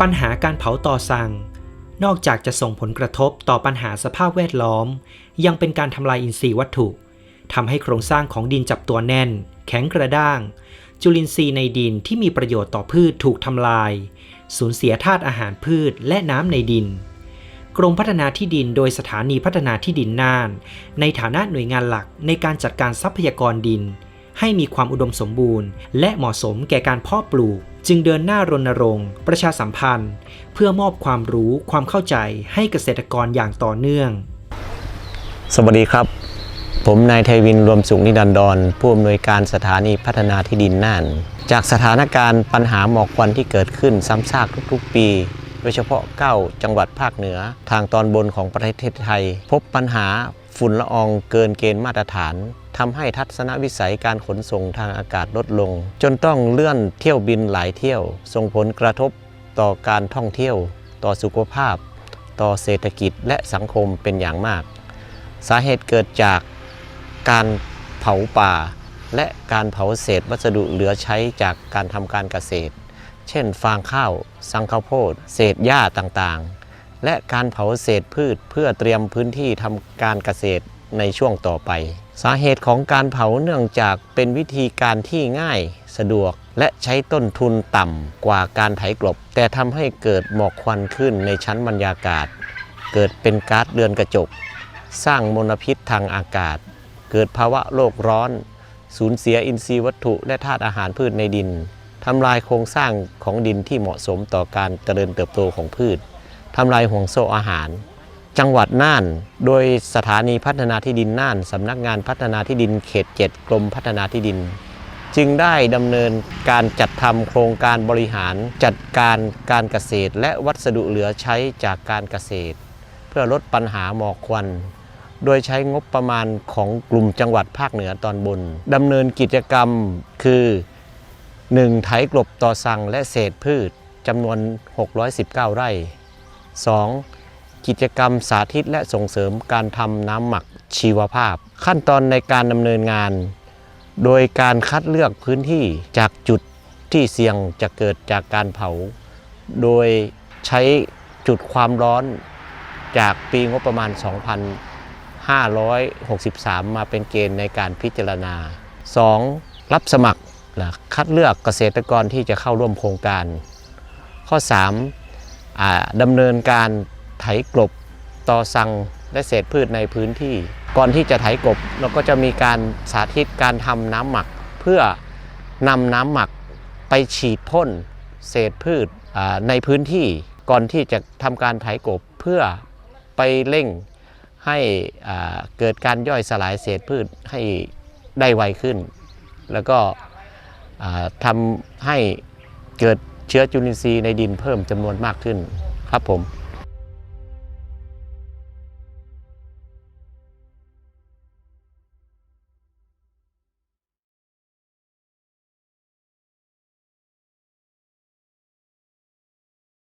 ปัญหาการเผาต่อสั่ง นอกจากจะส่งผลกระทบต่อปัญหาสภาพแวดล้อม ยังเป็นการทำลายอินทรีย์วัตถุทำให้โครงสร้างของดินจับตัวแน่น แข็งกระด้าง จุลินทรีย์ในดินที่มีประโยชน์ต่อพืชถูกทำลาย สูญเสียธาตุอาหารพืชและน้ำในดิน กรมพัฒนาที่ดินโดยสถานีพัฒนาที่ดินน่าน ในฐานะหน่วยงานหลักในการจัดการทรัพยากรดิน ให้มีความอุดมสมบูรณ์ และเหมาะสมแก่การเพาะปลูก จึงเดินหน้ารณรงค์ ประชาสัมพันธ์ เพื่อมอบความรู้ความเข้าใจให้เกษตรกรอย่างต่อเนื่อง สวัสดีครับ ผมนายไทวินรวมสุขนิดันดรผู้อำนวยการสถานีพัฒนาที่ดินน่าน จากสถานการณ์ปัญหาหมอกควันที่เกิดขึ้นซ้ำซากทุกๆ ปีโดยเฉพาะ 9 จังหวัดภาคเหนือ ทางตอนบนของประเทศไทย พบปัญหา ฝุ่นละอองเกินเกณฑ์มาตรฐานทำให้ทัศนวิสัยการขนส่งทางอากาศลดลง จนต้องเลื่อนเที่ยวบินหลายเที่ยว ส่งผลกระทบต่อการท่องเที่ยว ต่อสุขภาพ ต่อเศรษฐกิจและสังคมเป็นอย่างมาก สาเหตุเกิดจากการเผาป่า และการเผาเศษวัสดุเหลือใช้จากการทำการเกษตร เช่น ฟางข้าว สังข้าวโพด เศษหญ้าต่างๆ และการเผาเศษพืชเพื่อเตรียมพื้นที่ทำการเกษตรในช่วงต่อไป สาเหตุของการเผาเนื่องจากเป็นวิธีการที่ง่าย สะดวกและใช้ต้นทุนต่ำกว่าการไถกลบ แต่ทำให้เกิดหมอกควันขึ้นในชั้นบรรยากาศ เกิดเป็นก๊าซเรือนกระจก สร้างมลพิษทางอากาศ เกิดภาวะโลกร้อน สูญเสียอินทรีย์วัตถุและธาตุอาหารพืชในดินทำลายโครงสร้างของดินที่เหมาะสมต่อการเจริญเติบโตของพืช ทำลายห่วงโซ่อาหาร จังหวัดน่าน โดยสถานีพัฒนาที่ดินน่านสำนักงานพัฒนาที่ดินเขต 7 กรมพัฒนาที่ดิน จึงได้ดำเนินการจัดทำโครงการบริหารจัดการการเกษตร และวัสดุเหลือใช้จากการเกษตร เพื่อลดปัญหาหมอกควันโดยใช้งบประมาณของกลุ่มจังหวัดภาคเหนือตอนบนดำเนินกิจกรรมคือ 1. ไถกลบต่อสั่งและเศษพืชจำนวน 619 ไร่ 2. กิจกรรมสาธิตและส่งเสริมการทำน้ำหมักชีวภาพ ขั้นตอนในการดำเนินงาน โดยการคัดเลือกพื้นที่จากจุดที่เสี่ยงจะเกิดจากการเผา โดยใช้จุดความร้อนจากปีงบประมาณ 2,563 มาเป็นเกณฑ์ในการพิจารณา 2. รับสมัครคัดเลือกเกษตรกรที่จะเข้าร่วมโครงการ ข้อ 3. อ่าดำเนินการไถกลบต่อสั่งและเศษพืชในพื้นที่ ก่อนที่จะไถกลบเราก็จะมีการสาธิตการทำน้ำหมัก เพื่อนำน้ำหมักไปฉีดพ่นเศษพืชในพื้นที่ ก่อนที่จะทำการไถกลบเพื่อไปเร่งให้เกิดการย่อยสลายเศษพืชให้ได้ไวขึ้น แล้วก็อ่าทำให้เกิด เชื้อจุลินทรีย์ในดินเพิ่มจำนวนมากขึ้นครับผม